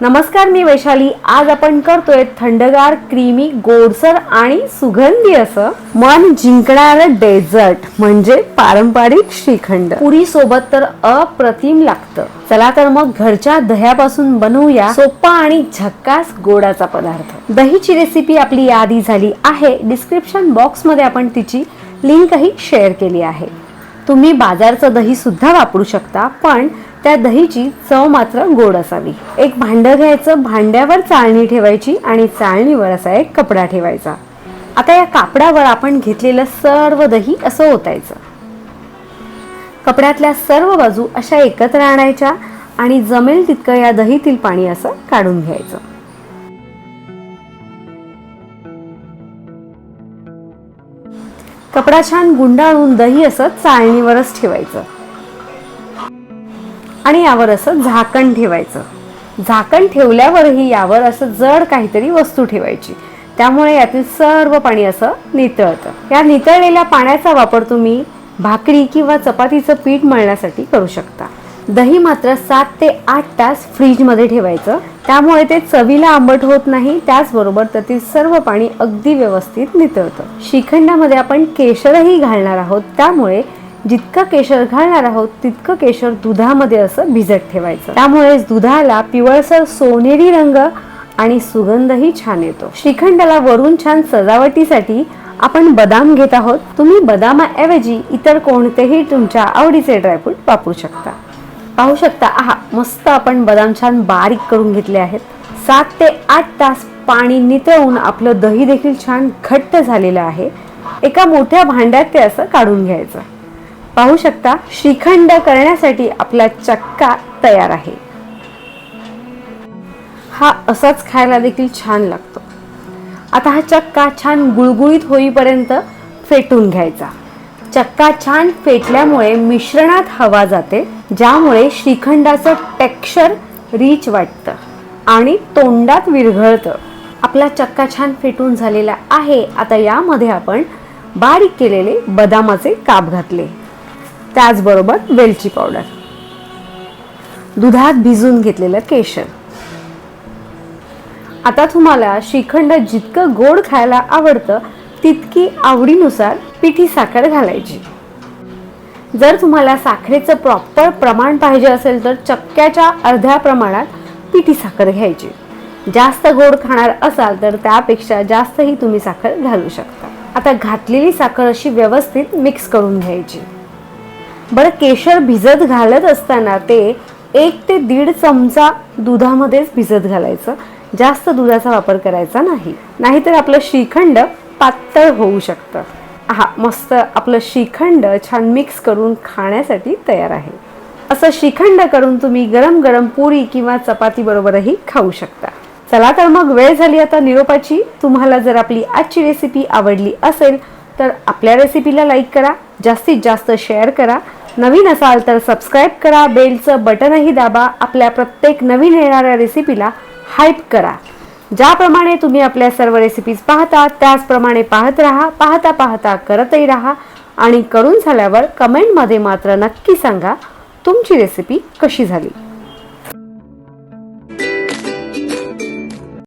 नमस्कार मी वैशाली. आज आपण करतोय थंडगार क्रीमी गोडसर आणि सुगंधी असं मन जिंकणारं डेझर्ट म्हणजे पारंपरिक श्रीखंड. पुरी सोबत तर अप्रतिम लागतं. चला तर मग घरच्या दह्यापासून बनवूया सोपा आणि झक्कास गोडाचा पदार्थ. दहीची रेसिपी आपली यादी झाली आहे. डिस्क्रिप्शन बॉक्समध्ये आपण तिची लिंकही शेअर केली आहे. तुम्ही बाजारचं दही सुद्धा वापरू शकता पण त्या दहीची चव मात्र गोड असावी. एक भांडं घ्यायचं भांड्यावर चाळणी ठेवायची आणि चाळणीवर असा एक कपडा ठेवायचा. आता या कापडावर आपण घेतलेलं सर्व दही असं ओतायचं. कपड्यातल्या सर्व बाजू अशा एकत्र आणायच्या आणि जमेल तितकं या दहीतील पाणी असं काढून घ्यायचं. कपडा छान गुंडाळून दही असं चाळणीवरच ठेवायचं. आणि यावर असं झाकण ठेवायचं. झाकण ठेवल्यावरही यावर असं जड काहीतरी वस्तू ठेवायची. त्यामुळे यातील सर्व पाणी असं नितळतं. या नितळलेल्या पाण्याचा वापर तुम्ही भाकरी किंवा चपातीचं पीठ मळण्यासाठी करू शकता. दही मात्र सात ते आठ तास फ्रीजमध्ये ठेवायचं. त्यामुळे ते चवीला आंबट होत नाही. त्याचबरोबर त्यातील सर्व पाणी अगदी व्यवस्थित नितळतं. श्रीखंडामध्ये आपण केशरही घालणार आहोत. त्यामुळे जितकं केशर घालणार आहोत तितकं केशर दुधामध्ये असं भिजत ठेवायचं. त्यामुळेच दुधाला पिवळसर सोनेरी रंग आणि सुगंधही छान येतो. श्रीखंडाला वरून छान सजावटीसाठी आपण बदाम घेत आहोत. तुम्ही बदामाऐवजी इतर कोणतेही तुमच्या आवडीचे ड्रायफ्रूट वापरू शकता. पाहू शकता आहा मस्त आपण बदाम छान बारीक करून घेतले आहेत. सात ते आठ तास पाणी नितळून आपलं दही देखील छान घट्ट झालेलं आहे. एका मोठ्या भांड्यात ते असं काढून घ्यायचं. पाहू शकता श्रीखंड करण्यासाठी आपला चक्का तयार आहे. हा असाच खायला देखील छान लागतो. आता हा चक्का छान गुळगुळीत होईपर्यंत फेटून घ्यायचा. चक्का छान फेटल्यामुळे मिश्रणात हवा जाते ज्यामुळे श्रीखंडाचं टेक्स्चर रिच वाटतं आणि तोंडात विरघळतं. आपला चक्का छान फेटून झालेला आहे. आता यामध्ये आपण बारीक केलेले बदामाचे काप घातले. त्याचबरोबर वेलची पावडर दुधात भिजून घेतलेलं केशर. आता तुम्हाला श्रीखंड जितकं गोड खायला आवडतं तितकी आवडीनुसार पिठी साखर घालायची. जर तुम्हाला साखरेचं प्रॉपर प्रमाण पाहिजे असेल तर चक्क्याच्या अर्ध्या प्रमाणात पिठी साखर घ्यायची. जास्त गोड खाणार असाल तर त्यापेक्षा जास्तही तुम्ही साखर घालू शकता. आता घातलेली साखर अशी व्यवस्थित मिक्स करून घ्यायची. बरं केशर भिजत घालत असताना ते एक ते दीड चमचा दुधामध्येच भिजत घालायचं. जास्त दुधाचा वापर करायचा नाही. नाहीतर आपलं श्रीखंड पातळ होऊ शकतं. हा मस्त आपलं श्रीखंड छान मिक्स करून खाण्यासाठी तयार आहे. असं श्रीखंड करून तुम्ही गरम गरम पुरी किंवा चपाती बरोबरही खाऊ शकता. चला तर मग वेळ झाली आता निरोपाची. तुम्हाला जर आपली आजची रेसिपी आवडली असेल तर आपल्या रेसिपीला लाईक करा. जास्तीत जास्त शेअर करा. नवीन असाल तर सबस्क्राईब करा बेलचं बटनही दाबा आपल्या प्रत्येक नवीन येणाऱ्या रेसिपीला हाईप करा. ज्याप्रमाणे तुम्ही आपल्या सर्व रेसिपीज पाहता त्याचप्रमाणे पाहत राहा पाहता पाहता करतही राहा आणि करून झाल्यावर कमेंटमध्ये मात्र नक्की सांगा तुमची रेसिपी कशी झाली?